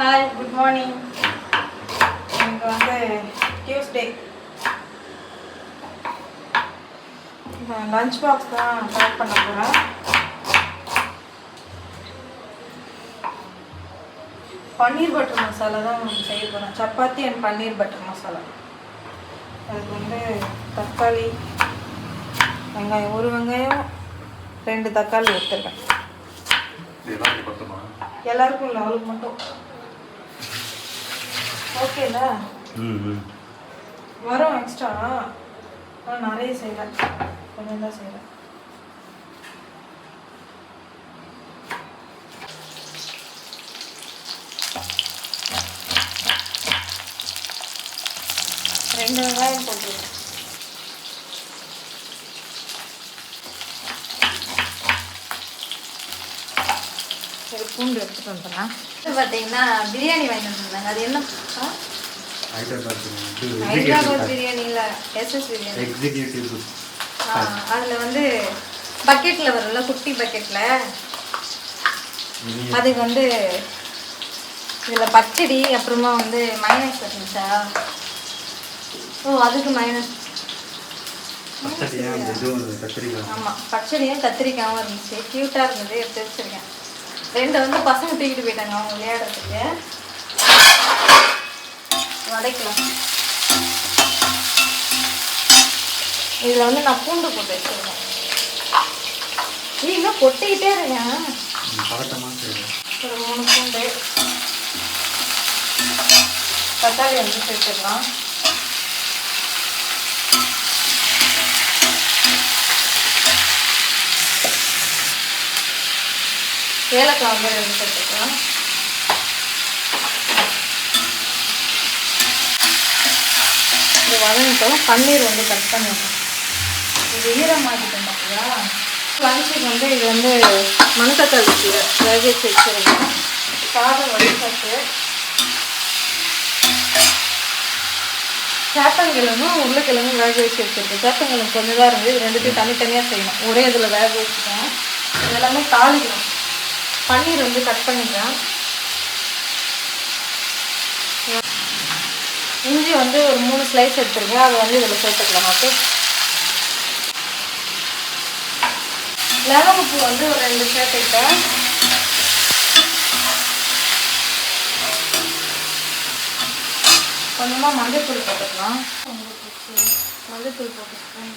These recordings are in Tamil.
ஹாய் குட் மார்னிங் எனக்கு வந்து டியூஸ்டே லஞ்ச் பாக்ஸ் தான் பேக் பண்ண போகிறேன் பன்னீர் பட்டர் மசாலா தான் செய்ய போகிறேன் சப்பாத்தி அண்ட் பன்னீர் பட்டர் மசாலா. அதுக்கு வந்து தக்காளி வெங்காயம். ஒரு வெங்காயம் ரெண்டு தக்காளி எடுத்துருக்கேன். எல்லாருக்கும் இல்லை அவளுக்கு மட்டும். ஓகேல? ம் வரும் எக்ஸ்ட்ரா ஆனால் நிறைய செய்கிறேன் கொஞ்சம் தான் செய்கிறேன் ரெண்டு வெங்காயம் போட்டுருவேன் சரி பூண்டு எடுத்துகிட்டு வந்துடலாம் இது பார்த்தீங்கன்னா பிரியாணி வாங்கிட்டு வந்திருந்தாங்க. அது என்ன? ஹைதராபாத் பிரியாணி இல்லை எஸ்எஸ் பிரியாணி. எக்ஸிக்யூட்டிவ் அதில் வந்து பக்கெட்டில் வரும்ல குட்டி பக்கெட்டில் அதுக்கு வந்து இதில் பச்சடி அப்புறமா வந்து மைனஸ் இருந்துச்சா ஓ அதுக்கு மைனஸ் ஆமாம் பச்சடியும் கத்திரிக்காயும் இருந்துச்சு. க்யூட்டாக இருந்தது எடுத்து வச்சிருக்கேன். ரெண்டு வந்து பசங்க தூக்கிட்டு போயிட்டாங்க அவங்க விளையாடுறதுக்கு. வடைக்கலாம். இதில் வந்து நான் பூண்டு போட்டு வச்சிருக்கேன். நீ இன்னும் கொட்டிக்கிட்டே இருக்கேன் ஒரு மூணு பூண்டு. தக்காளி வந்து சேர்த்துக்கலாம் ஏலக்காய் வந்து ரெண்டு சேர்த்துக்கலாம் இது வதங்கிட்டோம். பன்னீர் வந்து கட் பண்ணிடலாம். இது ஈரமாகிட்டோம் பார்த்தியா லஞ்சுக்கு வந்து இது வந்து மணத்தக்காளி கீரை வேக வச்சு வச்சுருக்கோம். சாதம் வடிசாச்சு சேப்பங்கிழங்கும் உருளைக்கிழங்கும் வேக வச்சு வச்சுருக்கு சேப்பங்கிழங்கு கொஞ்சம் தான் இருந்து இது ரெண்டுத்தையும் தனித்தனியாக செய்யணும். ஒரே இதில் வேக வச்சுட்டேன் இதெல்லாமே தாளிக்கணும். பன்னீர் வந்து கட் பண்ணிக்கிறேன் இஞ்சி வந்து ஒரு மூணு ஸ்லைஸ் எடுத்துருக்கேன் அதை வந்து இதில் சேர்த்துக்கலாம் ஓகே லெமன் பூ வந்து ஒரு ரெண்டு சேர்த்துக்கிட்டேன். கொஞ்சமாக மஞ்சள்தூள் போட்டுக்கலாம். மஞ்சள்தூள் போட்டுக்கலாம்.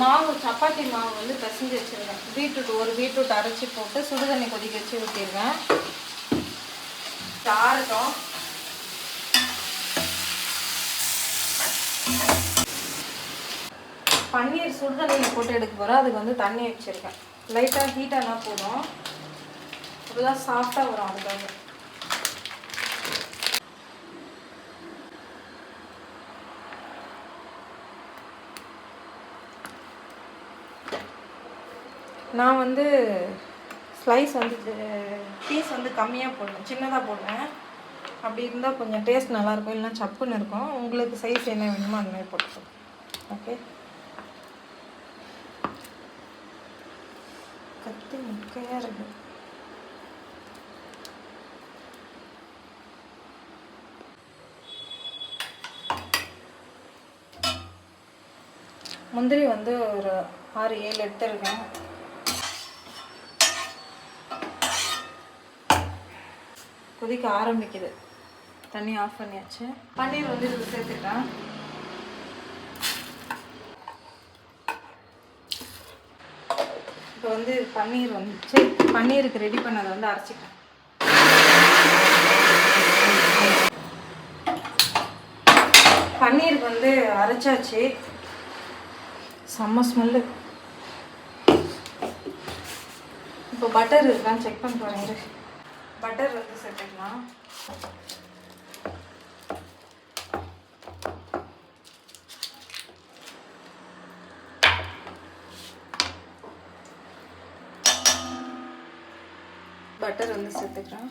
மாவு சப்பாத்தி மாவு வந்து பிசைஞ்சு வச்சுருக்கேன். பீட்ரூட் ஒரு பீட்ரூட் அரைச்சி போட்டு சுடுதண்ணி கொதிக்க வச்சு ஊற்றிடுவேன் ஆறட்டும் பன்னீர் சுடுதண்ணியை போட்டு எடுக்க போகிறோம் அதுக்கு வந்து தண்ணி வச்சுருக்கேன். லைட்டாக ஹீட்டானா போதும். அப்போதான் சாஃப்டாக வரும் அதுக்காக. நான் வந்து ஸ்லைஸ் வந்து பீஸ் வந்து கம்மியாக போடுவேன். சின்னதாக போடுவேன். அப்படி இருந்தால் கொஞ்சம் டேஸ்ட் நல்லாயிருக்கும். இல்லைன்னா சப்புன்னு இருக்கும். உங்களுக்கு சைஸ் என்ன வேணுமோ அந்த மாதிரி போட்டுக்கோங்க ஓகே கத்தி முக்கையாக இருக்கு. முந்திரி வந்து ஒரு ஆறு ஏழு எடுத்துருக்கேன். கொதிக்க ஆரம்பிக்குது. தண்ணி ஆஃப் பண்ணியாச்சு. பன்னீர் வந்து இதில் சேர்த்துட்டேன் இப்போ வந்து பன்னீர் வந்துச்சு. பன்னீருக்கு ரெடி பண்ணதை வந்து அரைச்சிட்டேன் பன்னீருக்கு வந்து அரைச்சாச்சு. செம்ம ஸ்மெல்லு இப்போ பட்டர் இருக்கான்னு செக் பண்ண போகிறேன் பட்டர் வந்து சேர்த்துக்கலாம். பட்டர் வந்து சேர்த்துக்கிறேன்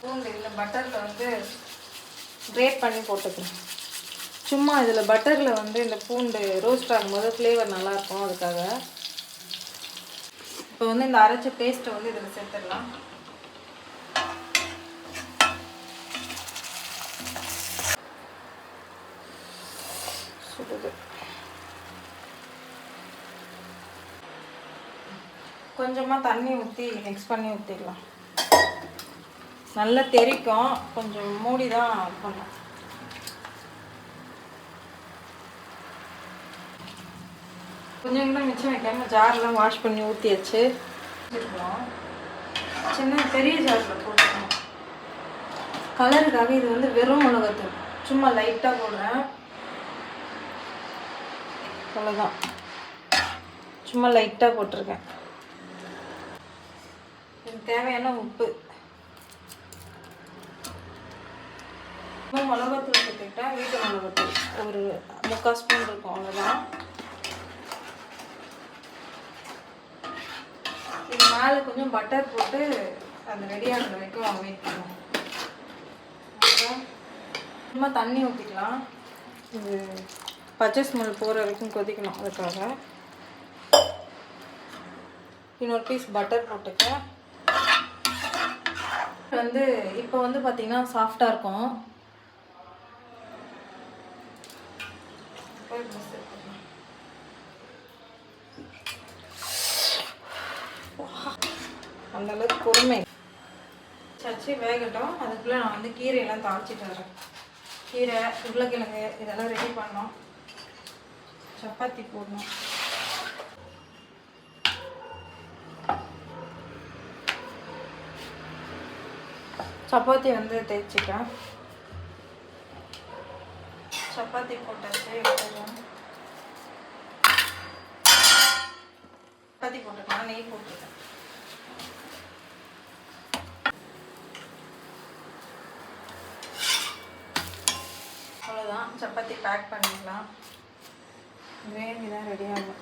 பூண்டு இல்லை பட்டரில் வந்து கிரேட் பண்ணி போட்டுக்கிறேன் சும்மா இதில் பட்டரில் வந்து இந்த பூண்டு ரோஸ்ட் ஆகும்போது ஃப்ளேவர் நல்லாயிருக்கும் அதுக்காக. இப்போ வந்து இந்த அரைச்ச பேஸ்ட்டை வந்து இதில் சேர்த்துடலாம். சுடுது. கொஞ்சமாக தண்ணி ஊற்றி மிக்ஸ் பண்ணி ஊற்றிடலாம் நல்லா தெரிக்கும். கொஞ்சம் மூடி தான் பண்ணும் கொஞ்சம் கூட மிச்சம் வைக்காம ஜார்லாம் வாஷ் பண்ணி ஊற்றியாச்சு வச்சுருக்கோம். சின்ன பெரிய ஜாரில் போட்டுக்கணும். கலருக்காக இது வந்து வெறும் மிளகாத்தூள். சும்மா லைட்டாக போடுறேன். அவ்வளோதான் சும்மா லைட்டாக போட்டிருக்கேன். இதுக்கு தேவையான உப்பு. மிளகாத்தூள் சேர்த்துக்கிட்டேன் வீட்டு மிளகாத்தூள். ஒரு முக்கால் ஸ்பூன் இருக்கும் அவ்வளோதான் இது மேலே கொஞ்சம் பட்டர் போட்டு அது ரெடி வரைக்கும் வெயிட் பண்ணுவோம் அப்புறம் சும்மா தண்ணி ஊற்றிக்கலாம் இது பச்சை ஸ்மெல் போகிற வரைக்கும் கொதிக்கணும் அதுக்காக. இன்னொரு பீஸ் பட்டர் போட்டுக்க வந்து இப்போ வந்து பார்த்தீங்கன்னா சாஃப்டாக இருக்கும். அந்தளவுக்கு அந்த அளவுக்கு பொறுமை. சச்சி வேகட்டும். அதுக்குள்ளே நான் வந்து கீரையெல்லாம் தாளிச்சிட்டு வரேன். கீரை உருளைக்கிழங்கு இதெல்லாம் ரெடி பண்ணோம் சப்பாத்தி போடணும். சப்பாத்தி வந்து தேய்ச்சிட்டேன். சப்பாத்தி போட்டாச்சு எடுத்துக்கலாம். சப்பாத்தி போட்டுக்கலாம் நெய் போட்டுருக்கேன் பண்ணிக்கலாம் சப்பாத்தி பேக் பண்ணிக்கலாம். கிரேவி தான் ரெடி ஆகும்.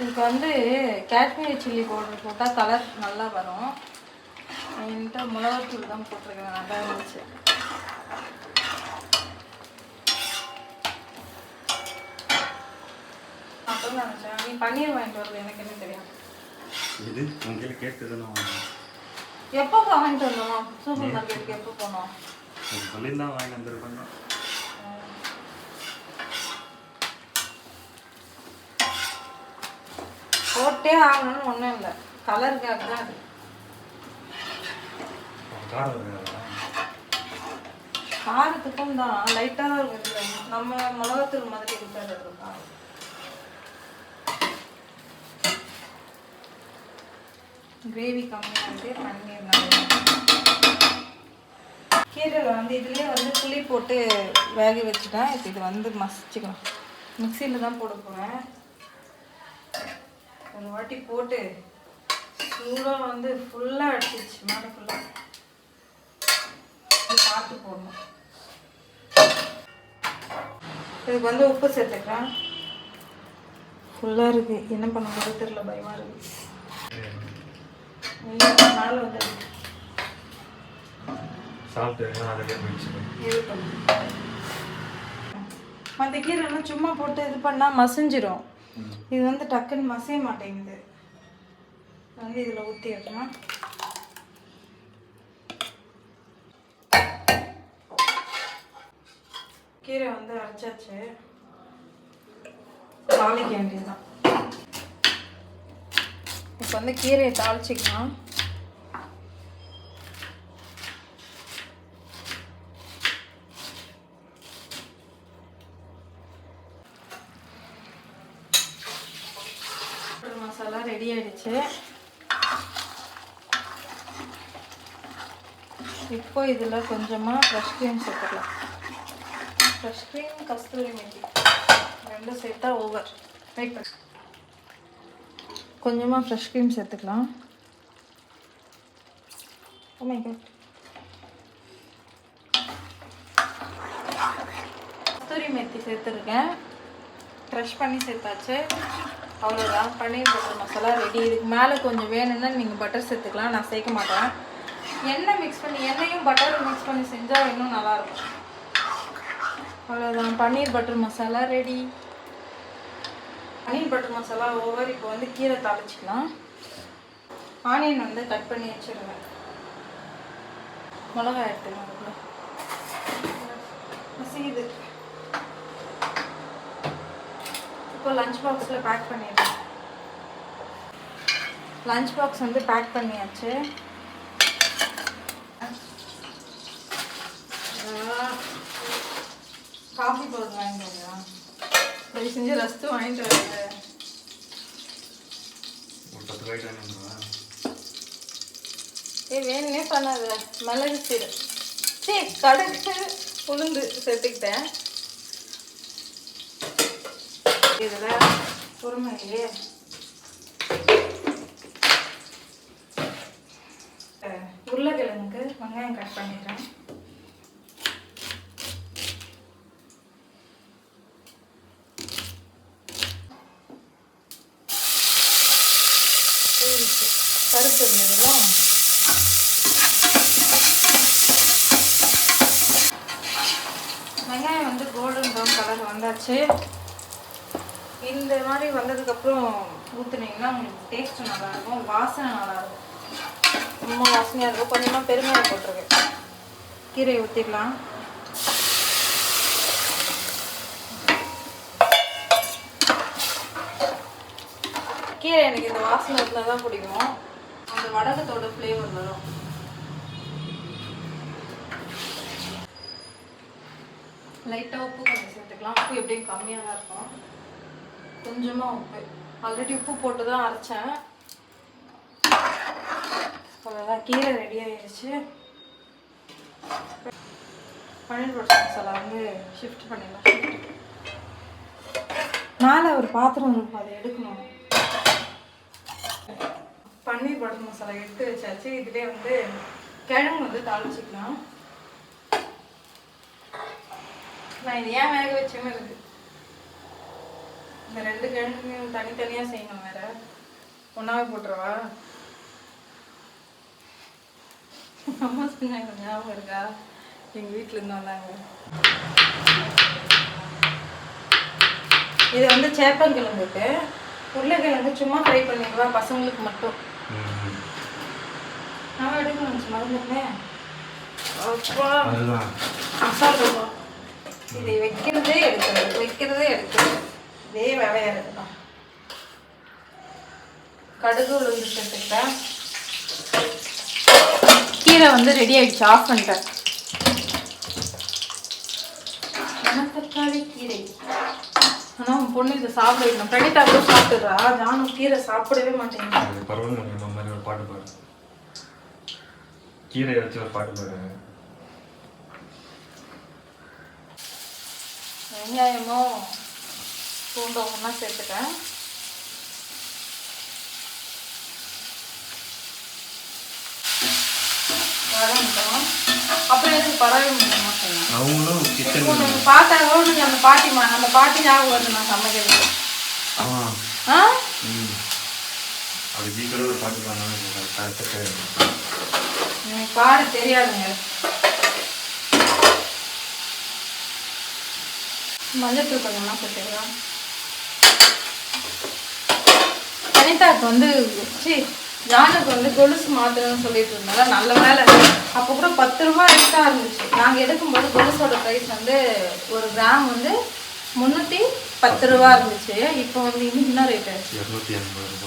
இதுக்கு வந்து காஷ்மீரி சில்லி பவுடர் போட்டால் கலர் நல்லா வரும். என்கிட்ட மிளகாத்தூள் தான் போட்டிருக்கேன். நல்லா இருந்துச்சு. அப்புறம் நினச்சேன். நீ பன்னீர் வாங்கிட்டு வரல எனக்கு என்ன தெரியும்? இது எப்போ வாங்கிட்டு வந்தோம்? சூப்பர் மார்க்கெட்டுக்கு எப்போ போனோம்? சொல்லியிருந்தா வாங்கி வந்திருப்பாங்க போட்டே ஆகணும்னு ஒன்றும் இல்லை. கலருக்காக தான் அது. இருக்காதா? காரத்துக்கும் தான் லைட்டாக தான் இருக்கும். இதுல. நம்ம மிளகாத்தூள் மாதிரி இருக்காது அது கிரேவி கம்மியாகிட்டு பன்னீர் நல்லா கீரையில் வந்து இதுலேயே வந்து புளி போட்டு வேக வச்சுட்டேன் இப்போ இது வந்து மசிச்சுக்கலாம் மிக்சியில் தான் போட போகிறேன் ஒரு வாட்டி போட்டு சூடாக வந்து ஃபுல்லாக அடிச்சிச்சு மேலே ஃபுல்லாக பார்த்து போடணும். இதுக்கு வந்து உப்பு சேர்த்துக்கிறேன் ஃபுல்லாக இருக்குது என்ன பண்ண போகிறது தெரியல பயமாக இருக்குது மற்ற கீரைலாம் சும்மா போட்டு இது பண்ணால் மசிஞ்சிரும். இது வந்து டக்குன்னு மசிய மாட்டேங்குது. வந்து இதில் ஊற்றி வைக்கலாம் கீரை வந்து அரைச்சாச்சு. தாளிக்க வேண்டியதுதான். இப்போ வந்து கீரையை தாளிச்சிக்கலாம். மசாலா ரெடி ஆயிடுச்சு. இப்போ இதில் கொஞ்சமாக ஃப்ரெஷ் க்ரீம் சேர்த்துக்கலாம். Fresh cream kasthuri methi. ரெண்டும் சேர்த்தா ஓவர் வெயிட் பண்ணு. கொஞ்சமாக ஃப்ரெஷ் க்ரீம் சேர்த்துக்கலாம். Oh கஸ்தூரி மெத்தி சேர்த்துருக்கேன். க்ரஷ் பண்ணி சேர்த்தாச்சு. அவ்வளோதான் பன்னீர் பட்டர் மசாலா ரெடி இதுக்கு மேலே கொஞ்சம் வேணும்னா நீங்கள் பட்டர் சேர்த்துக்கலாம். நான் சேர்க்க மாட்டேன். எண்ணெய் மிக்ஸ் பண்ணி எண்ணெயும் பட்டரும் மிக்ஸ் பண்ணி செஞ்சால் இன்னும் நல்லாயிருக்கும் அவ்வளோதான் paneer butter masala ready paneer butter masala over இப்போ வந்து கீரை தாளிச்சிக்கலாம். ஆனியன் வந்து கட் பண்ணி வச்சிருவேன் மிளகாய் எடுத்துக்கலாம் அதுக்குள்ள மசியுது இப்போ லஞ்ச் பாக்ஸில் பேக் பண்ணிடுறேன் லஞ்ச் பாக்ஸ் வந்து பேக் பண்ணியாச்சு காஃபி பவுடர் வாங்கிட்டு வரா தயவு செஞ்சு ரஸ்ட்டு வாங்கிட்டு வரல ஏ பத்து பண்ணாத. மிளகு சீடு. சரி கடுகு உளுந்து சேர்த்துக்கிட்டேன். இதில் பொறுமையே உருளைக்கிழங்குக்கு வெங்காயம் கட் பண்ணிடுறேன். பருப்பு இருந்ததுல வெங்காயம் வந்து கோல்டன் ப்ரௌன் கலர் வந்தாச்சு. இந்த மாதிரி வந்ததுக்கப்புறம் ஊற்றுனீங்கன்னா உங்களுக்கு டேஸ்ட் நல்லாயிருக்கும் வாசனை நல்லாயிருக்கும் ரொம்ப வாசனையாக இருக்கும். கொஞ்சமாக பெருமையாக போட்டிருக்கேன் கீரையை ஊற்றிடலாம் கீரை எனக்கு இந்த வாசனை இருந்தால் தான் பிடிக்கும். அந்த வடகத்தோட ஃப்ளேவர் வரும். லைட்டாக உப்பு கொஞ்சம் சேர்த்துக்கலாம். உப்பு எப்படியும் கம்மியாக தான் இருக்கும். கொஞ்சமாக உப்பு. ஆல்ரெடி உப்பு போட்டு தான் அரைச்சேன். அவ்வளோதான் கீரை ரெடி ஆயிடுச்சு பன்னீர் பட்டர் மசாலா வந்து ஷிஃப்ட் பண்ணிடலாம். மேலே ஒரு பாத்திரம் இருக்கும் அதை எடுக்கணும். பன்னீர் பட்டர் மசாலா எடுத்து வச்சாச்சு. இதிலே வந்து கிழங்கு வந்து தாளிச்சிக்கலாம். நான் இது ஏன் வேக வச்சேன்னு இருக்கு. இந்த ரெண்டு கிழங்கையும் தனித்தனியாக செய்யணும் வேற. ஒன்றாவே போட்டுருவா அம்மா சொன்னாங்க ஞாபகம் இருக்கா? எங்கள் வீட்டிலேருந்து வந்தாங்க. இது வந்து சேப்பங்கிழங்குக்கு உருளைக்கிழங்கு சும்மா ஃப்ரை பண்ணிடுவா பசங்களுக்கு மட்டும். நான் எடுக்கணும் மறந்துட்டேன் அப்பா அதுதான் மசாலா ரவா. இதை வைக்கிறதே எடுக்கிறது வைக்கிறதே எடுக்கிறது இதே வேலையாக இருக்குதான் கடுகு உளுந்து சேர்த்துக்கிட்டேன் கீரை வந்து ரெடி ஆயிடுச்சு ஆஃப் பண்ணிட்டேன் மணத்தக்காளி கீரை ஆனால் உன் பொண்ணு இதை சாப்பிட வைக்கணும் பிரடிட்டா கூட சாப்பிட்டுறா ஜானும் கீரை சாப்பிடவே மாட்டேங்குது பரவாயில்ல நம்ம மாதிரி ஒரு பாட்டு பாடு. கீரை வச்சு ஒரு பாட்டு பாடு. வெங்காயமும் ஒன்றா சேர்த்துட்டேன் வதங்கிட்டோம் முடியுமா சொன்னேன் அவங்களும் கிச்சன் பார்த்தாங்களோ அந்த பாட்டிமா அந்த பாட்டி ஞாபகம் வருது நான் சமைக்கிறது. ஆ. அது வீட்டில் பாட்டு எனக்கு பாட தெரியாதுங்க. மஞ்சத்தூள் கொஞ்சமா சேர்த்துக்கலாம் அனிதாக்கு வந்து சி ஜானுக்கு வந்து கொலுசு மாத்தணும்னு சொல்லிட்டு இருந்தால நல்ல வேலை அப்போ கூட பத்து ரூபாய் எக்ஸ்ட்ரா இருந்துச்சு. நாங்கள் எடுக்கும்போது கொலுசோட ப்ரைஸ் வந்து ஒரு கிராம் வந்து முந்நூற்றி பத்து ரூபா இருந்துச்சு. இப்போ வந்து இன்னைக்கு என்ன ரேட்டு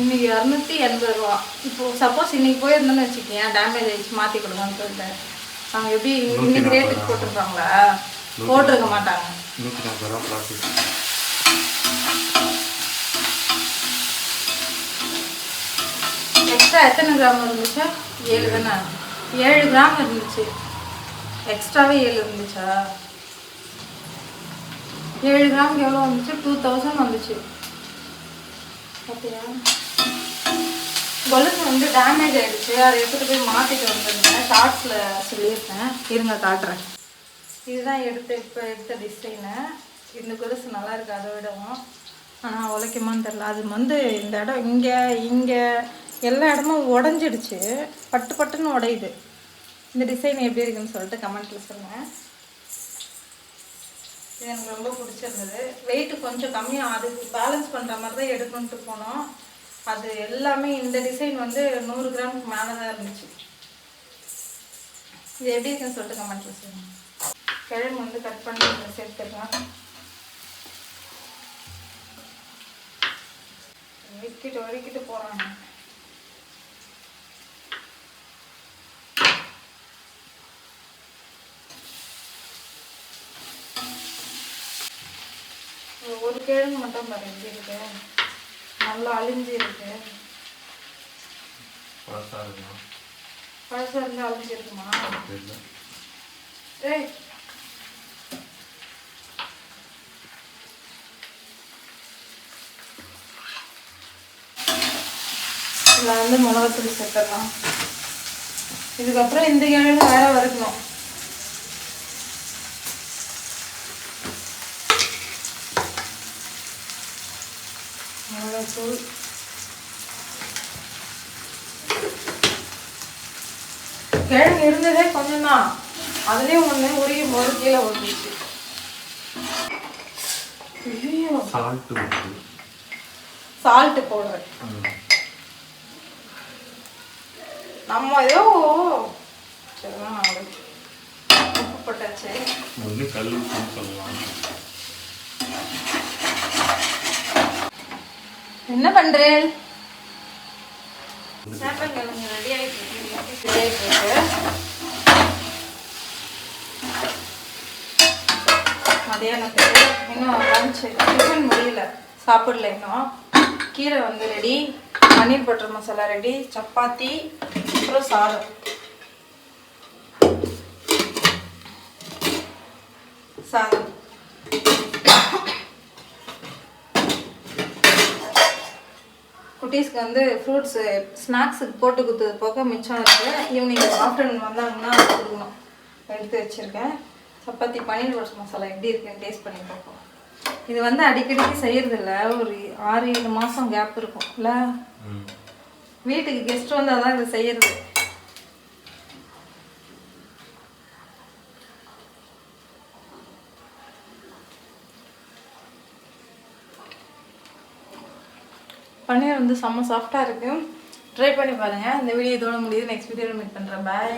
இன்னைக்கு இரநூத்தி எண்பது ரூபா. இப்போ சப்போஸ் இன்னைக்கு போயிருந்தோம்னு வச்சுக்கேன் டேமேஜ் ஆயிடுச்சு மாற்றி கொடுங்கன்னு சொல்லிட்டு. அவங்க எப்படி இன்னைக்கு ரேட்டுக்கு போட்டிருப்பாங்களா போட்டிருக்க மாட்டாங்க. எக்ஸ்ட்ரா எத்தனை கிராம் இருந்துச்சு? ஏழு தானே? ஏழு கிராம் இருந்துச்சு. எக்ஸ்ட்ராவே ஏழு இருந்துச்சா? ஏழு கிராம் எவ்வளோ வந்துச்சு? டூ தௌசண்ட் வந்துச்சு. பார்த்தியா கொலுசு வந்து டேமேஜ் ஆகிடுச்சு அதை எடுத்துகிட்டு போய் மாற்றிட்டு வந்திருந்தேன் ஷார்ட்ஸில் சொல்லியிருந்தேன் இருங்க காட்டுறேன். இதுதான் எடுத்து இப்போ எடுத்த டிசைனு இந்த கொலுசு நல்லா இருக்கு. அதை விடவும். ஆனால் உழைக்குமான்னு தெரில அது வந்து இந்த இடம் இங்கே இங்கே எல்லா இடமும் உடஞ்சிடுச்சு. பட்டு பட்டுன்னு உடையுது. இந்த டிசைன் எப்படி இருக்குன்னு சொல்லிட்டு கமெண்ட்டில் சொல்லுங்கள் இது எனக்கு ரொம்ப பிடிச்சிருந்தது. வெயிட்டு கொஞ்சம் கம்மியாக அதுக்கு பேலன்ஸ் பண்ணுற மாதிரி தான் எடுக்கணுன்ட்டு போனோம். அது எல்லாமே இந்த டிசைன் வந்து நூறு கிராமுக்கு மேலே தான் இருந்துச்சு. இது எப்படி இருக்குன்னு சொல்லிட்டு கமெண்ட்டில் சொல்லுங்கள் கிழங்கு வந்து கட் பண்ணி சேர்த்துக்கலாம் விக்கிட்டு வலிக்கிட்டு போகிறாங்க ஒரு கிழங்கு மட்டும் பாரு எப்படி இருக்கு? நல்லா அழிஞ்சு இருக்கு. பழசாக இருக்குமா? பழசா இருந்து அழிஞ்சு இருக்குமா? ஏய் இதில் வந்து மிளகாத்தூள் சேர்த்துடலாம். இதுக்கப்புறம் இந்த கிழங்கு வேற வறுக்கணும். மிளகாத்தூள். கிழங்கு இருந்ததே கொஞ்சம் தான் அதுலேயும் ஒன்று உருகி போது கீழே ஐயோ. சால்ட்டு போடுறேன். நம்ம ஏதோ சரிதான் உப்பு போட்டாச்சு. ஒன்று கல் சொல்லலாம். என்ன பண்றேன் சேப்பங்கிழங்கு ரெடி ஆகிட்டு இருக்கு ரெடி ஆகிட்டு இருக்கு மதியானத்துக்கு இன்னும் லஞ்ச் டிஃபன் முடியல. சாப்பிடல இன்னும். கீரை வந்து ready paneer butter masala ready chapati அப்புறம் சாதம். சாதம். குட்டீஸ்க்கு வந்து ஃப்ரூட்ஸு ஸ்நாக்ஸுக்கு போட்டு கொடுத்தது போக மிச்சம் இருக்குது ஈவினிங் ஆஃப்டர்நூன் வந்தாங்கன்னா கொடுக்கணும். எடுத்து வச்சுருக்கேன். சப்பாத்தி பன்னீர் ரோஸ் மசாலா எப்படி இருக்குன்னு டேஸ்ட் பண்ணி பார்ப்போம். இது வந்து அடிக்கடிக்கு செய்யறதில்ல. ஒரு ஆறு ஏழு மாதம் கேப் இருக்கும். இல்லை? ம். வீட்டுக்கு கெஸ்ட் வந்தால் தான் இது செய்யறது. பன்னீர் வந்து செம்ம சாஃப்டாக இருக்குது ட்ரை பண்ணி பாருங்கள் இந்த வீடியோ இதோட முடியுது. நெக்ஸ்ட் வீடியோவில் மீட் பண்ணுறேன் பாய்